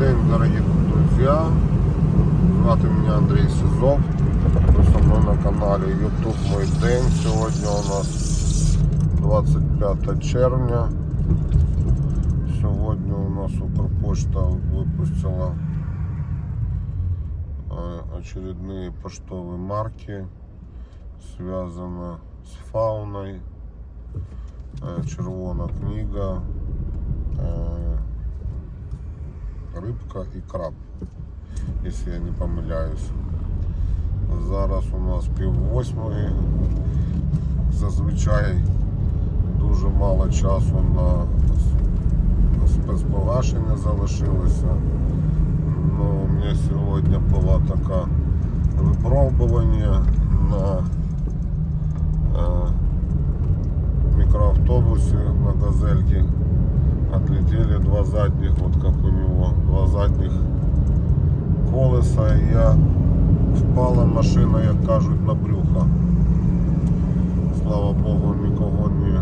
день, дорогі друзі. Звати мене Андрій Сизов. Ви со мною на каналі YouTube Мой День. Сьогодні у нас 25 червня. Сьогодні у нас Укрпошта випустила е, очередные поштовые марки, связано с фауной, Е, червона книга, е, рибка і краб, якщо я не помиляюсь. Зараз у нас пів восьмої. Зазвичай дуже мало часу на спецпогашення залишилося. Ну, у мене сьогодні була така випробування на е, микроавтобусе на газельке отлетели два задних, вот как у него, два задних колеса, и я впала машина, як кажуть, на брюхо. Слава Богу, нікого не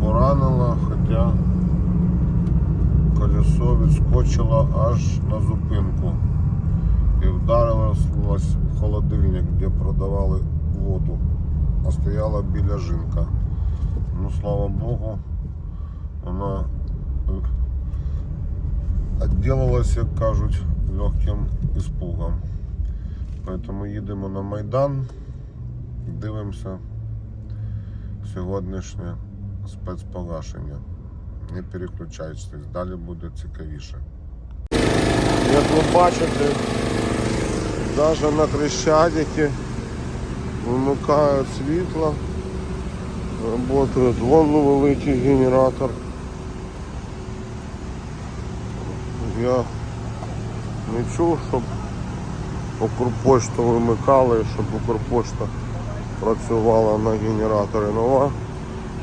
поранило, хоча колесо відскочило аж на зупинку і вдарилось в холодильник, де продавали воду а стояла біля жінка. Ну, слава Богу, вона відділилась, як кажуть, легким іспугом. Поэтому їдемо на Майдан, дивимося сьогоднішнє спецпогашення. Не переключайтесь, далі буде цікавіше. Як ви бачите, навіть на Хрещатикі вимикають світло, працює вон великий генератор. Я не чув, щоб Укрпошту вимикали, щоб Укрпошта працювала на генераторі. Нова.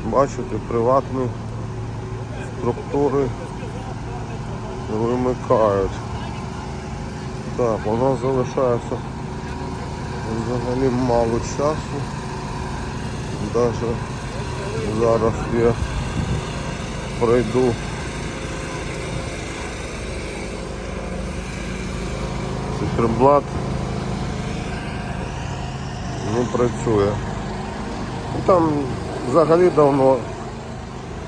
Бачите, приватні структури вимикають. Так, у нас залишається взагалі мало часу. Даже зараз я пройду циферблат не працює. Ну, Там взагалі давно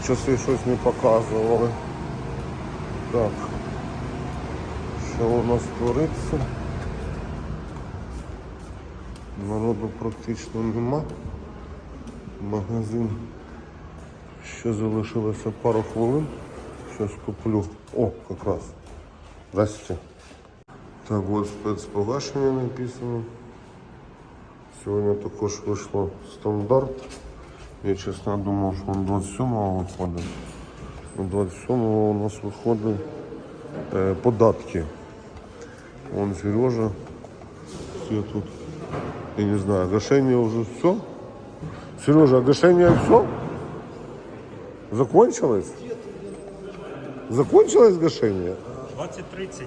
часи щось не показували. Так, що у нас твориться? Народу практично нема. Магазин ще залишилося пару хвилин. Щось куплю. О, якраз. Здрасте. Так, от спецпогашення написано. Сьогодні також вийшло стандарт. Я чесно думав, що він 27-го виходить. Ну, 27-го у нас виходить е, податки. Вон Сережа. Все тут я не знаю, гашение уже все? Сережа, а гашение все? Закончилось? Закончилось гашение? 20-30.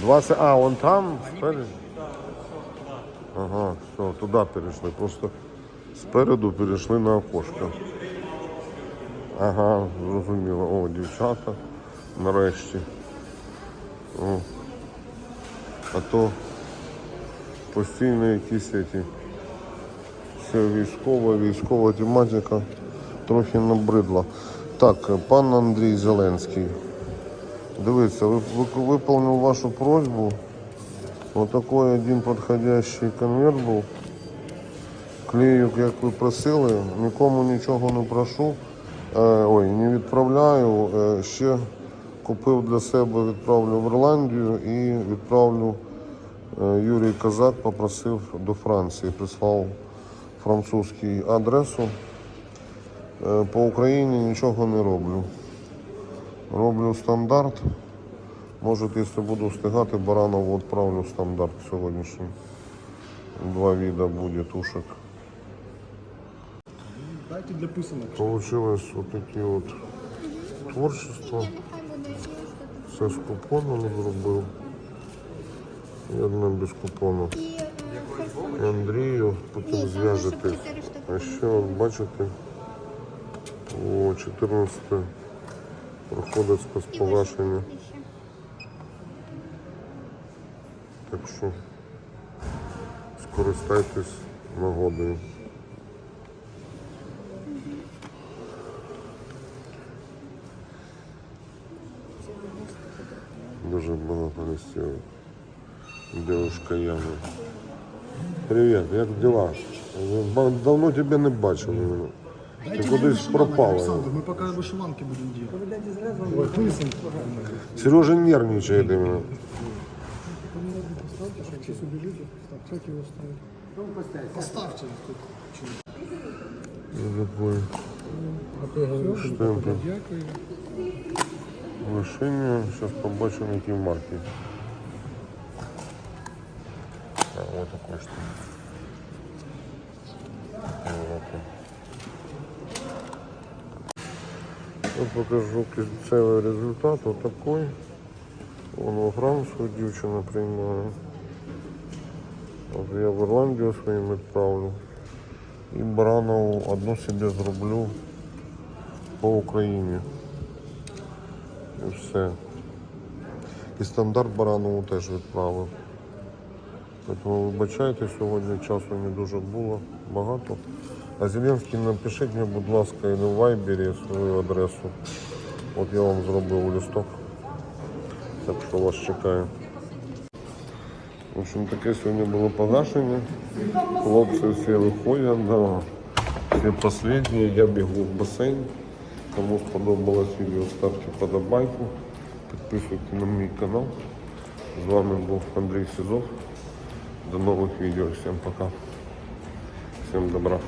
20, а, он там, спереду? Ага, все, туда перешли. Просто спереду перейшли на окошко. Ага, зрозуміло. О, дівчата, нарешті. О. А то постійно якісь ці все військова, військова тематика трохи набридла. Так, пан Андрій Зеленський. Дивіться, ви, ви, виповнив вашу просьбу. Вот один подходящий конверт був. Клею, як ви просили, нікому нічого не прошу. Е, ой, не відправляю. Е, ще купив для себе, відправлю в Ірландію і відправлю Е, Юрій Казак попросив до Франції, прислав французький адресу. По Україні нічого не роблю. Роблю стандарт. Може, якщо буду встигати, Баранову відправлю стандарт сьогоднішній. Два вида буде тушек. Дайте для писанок. Получилось вот такие вот творчество. Все з купоном зробив. І одне без купону. І Андрію потім зв'яжетесь. А ще от бачите, о 14 проходить спецпогашення. Так що скористайтесь нагодою. Дуже багато листів. Девушка Яна. Привіт, як дела? Давно тебе не бачили. Ти кудись пропала. Александр, мы пока вышиванки будем делать. Сережа нервничает именно. Сейчас убежите, как его ставить? Поставьте тут. Я штемпель. Дякую. Машині. Зараз побачимо, які марки. А, вот такой что. Я покажу кінцевий результат. Вот такой. Вон во Францію дівчина приймає. От я в Ірландію своїм відправлю. І Баранову одну собі зроблю по Україні. І все. І стандарт Баранову теж відправив. Тому вибачайте, сьогодні часу не дуже було багато. А Зеленський напишіть мені, будь ласка, і на вайбері свою адресу. От я вам зробив листок. Так що вас чекаю. В общем, таке сьогодні було погашення. Хлопці всі виходять, да. всі останні, я бігу в басейн. Кому сподобалось відео, ставте подобайку, підписуйтесь на мій канал. З вами був Андрій Сізов. До нових відео. Всім пока. Всім добра.